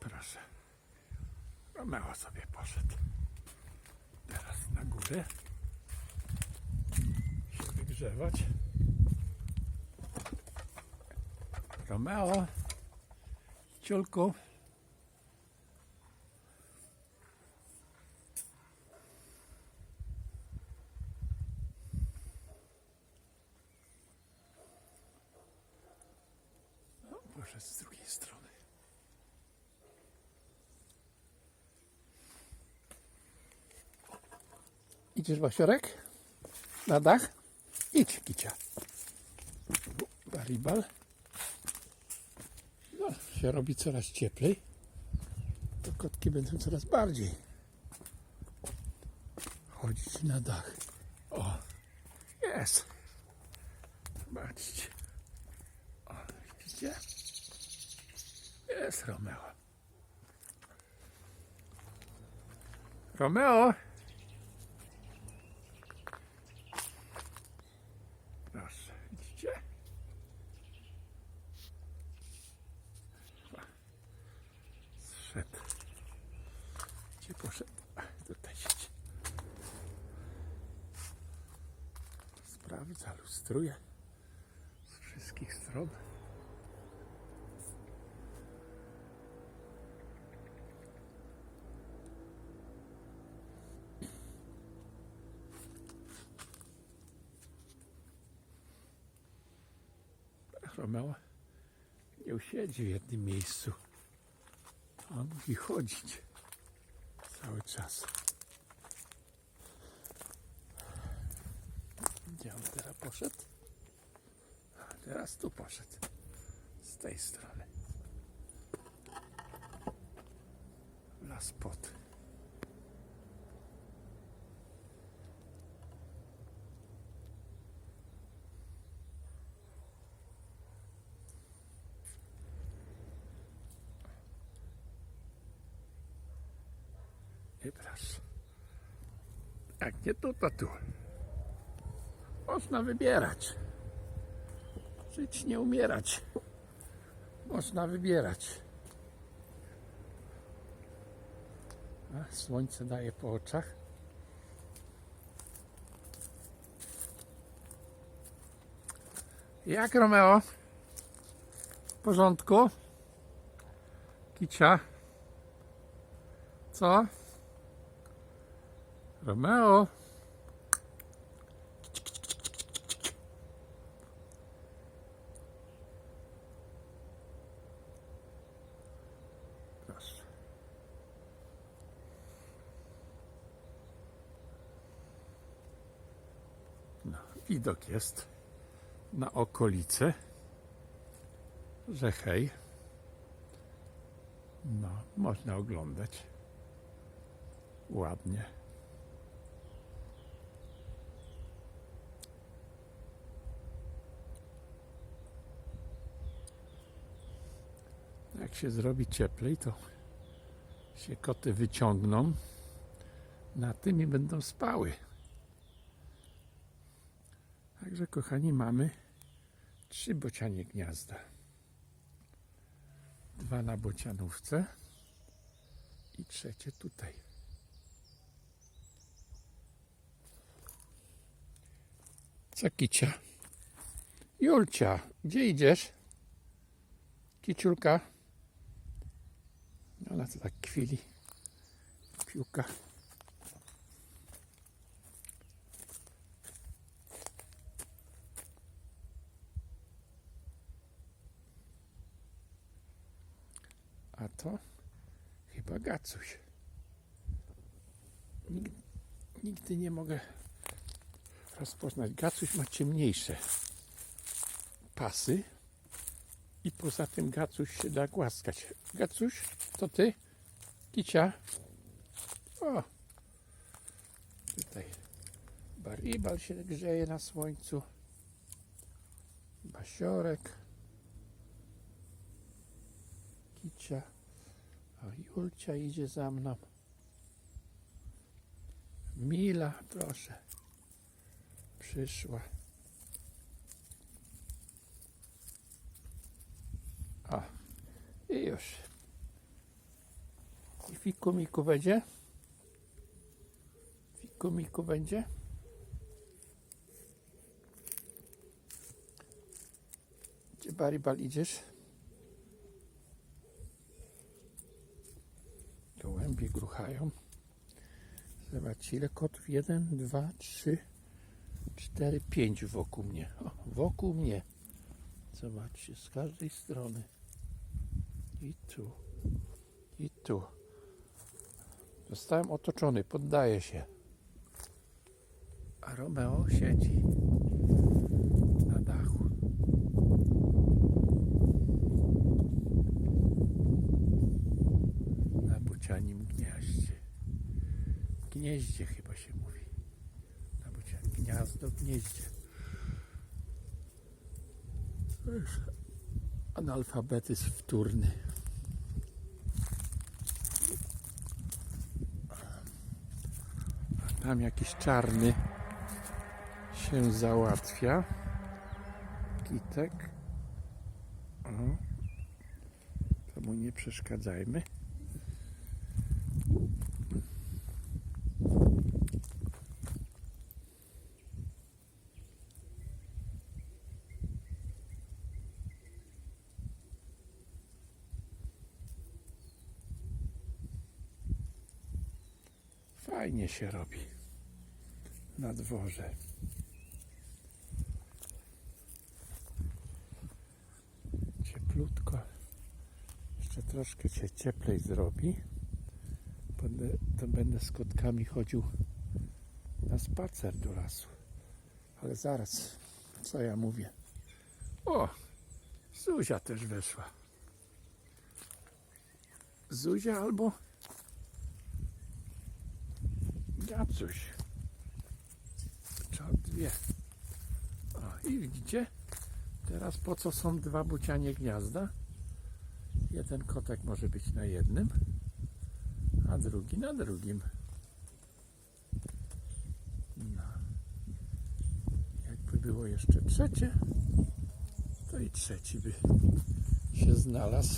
Proszę. Romeo sobie poszedł. Teraz na górę. Się wygrzewać. Romeo. Ciulku. No, proszę z drugiej strony. Idziesz, Basiorek? Na dach? Idź, Kicia. Baribal. No, się robi coraz cieplej. To kotki będą coraz bardziej chodzić na dach. O, jest. Zobaczcie. O, widzicie? Jest Romeo. Romeo! Proszę, widzicie? Zszedł. Gdzie poszedł? A, tutaj siedzi. Sprawdza, lustruje z wszystkich stron. Romeo nie usiedzi w jednym miejscu. On musi chodzić cały czas. Gdzie on teraz poszedł? A, teraz tu poszedł. Z tej strony. W Las pod. I proszę. Jak nie tu, to tu. Można wybierać. Żyć, nie umierać. Można wybierać. A, słońce daje po oczach. Jak Romeo? W porządku? Kicia? Co? Romeo? Widok jest na okolice, że hej, no, można oglądać ładnie. Jak się zrobi cieplej, to się koty wyciągną na tym i będą spały. Także, kochani, mamy trzy bocianie gniazda. Dwa na bocianówce i trzecie tutaj. Co kicia? Julcia, gdzie idziesz? Kiciulka? Ona to tak kwili. Piłka. To chyba Gacuś. Nigdy, nigdy nie mogę rozpoznać. Gacuś ma ciemniejsze pasy. I poza tym Gacuś się da głaskać. Gacuś, to ty? Kicia? O! Tutaj baribal się grzeje na słońcu. Basiorek. Kicia. Julcia idzie za mną. Mila, proszę. Przyszła. O, i już. I fiku będzie? Fiku miku będzie? Gdzie Baribal idziesz? Gołębie gruchają. Zobaczcie ile kotów. Jeden, dwa, trzy, cztery, pięć wokół mnie. O, wokół mnie. Zobaczcie, z każdej strony. I tu. I tu. Zostałem otoczony, poddaję się. A Romeo siedzi na dachu. Na bocianim gniaździe. Gnieździe chyba się mówi. Na bocianim gniazdo, gnieździe. Analfabetyzm wtórny. A tam jakiś czarny się załatwia. Kitek. O. To mu nie przeszkadzajmy. Fajnie się robi na dworze. Cieplutko. Jeszcze troszkę się cieplej zrobi. Będę, to będę z kotkami chodził na spacer do lasu. Ale zaraz, co ja mówię? O, Zuzia też weszła. Zuzia albo Gacuś. Trzeba dwie. O, i widzicie? Teraz po co są dwa bucianie gniazda? Jeden kotek może być na jednym, a drugi na drugim. No. Jakby było jeszcze trzecie, to i trzeci by się znalazł.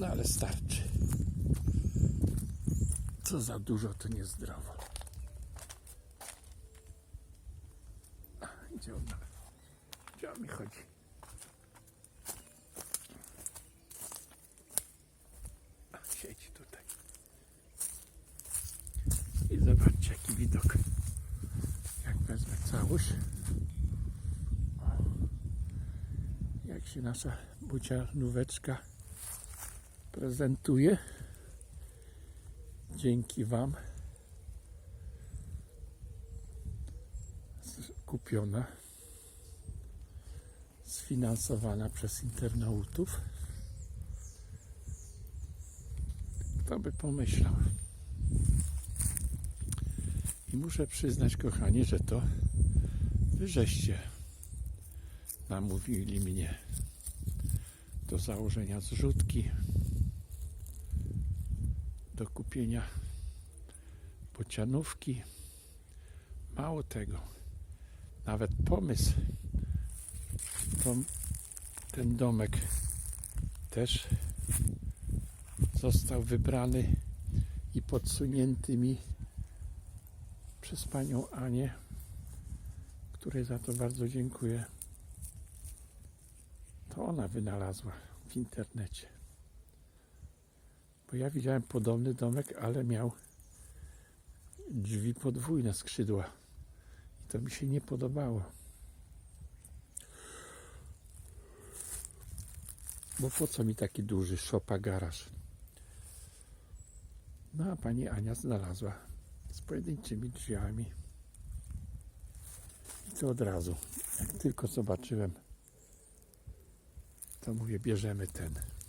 No ale starczy. Co za dużo, to niezdrowo. Gdzie on, gdzie on mi chodzi? Siedzi tutaj. I zobaczcie, jaki widok. Jak wezmę całość. Jak się nasza bucia nóweczka prezentuje dzięki Wam kupiona, sfinansowana przez internautów. Kto by pomyślał? I muszę przyznać, kochani, że to wy żeście namówili mnie do założenia zrzutki do kupienia bocianówki. Mało tego, nawet pomysł, to ten domek też został wybrany i podsunięty mi przez panią Anię, której za to bardzo dziękuję. To ona wynalazła w internecie. Bo ja widziałem podobny domek, ale miał drzwi podwójne skrzydła. I to mi się nie podobało. Bo po co mi taki duży szopa garaż? No a pani Ania znalazła z pojedynczymi drzwiami. I to od razu. Jak tylko zobaczyłem, to mówię, bierzemy ten.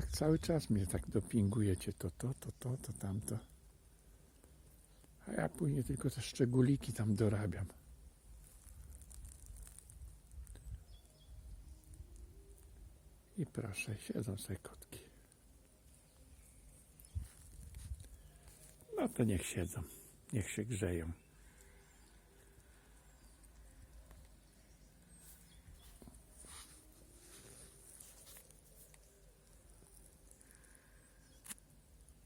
Tak cały czas mnie tak dopingujecie, to to, to to, to tamto. A ja później tylko te szczególiki tam dorabiam. I proszę, siedzą sobie kotki. No to niech siedzą, niech się grzeją.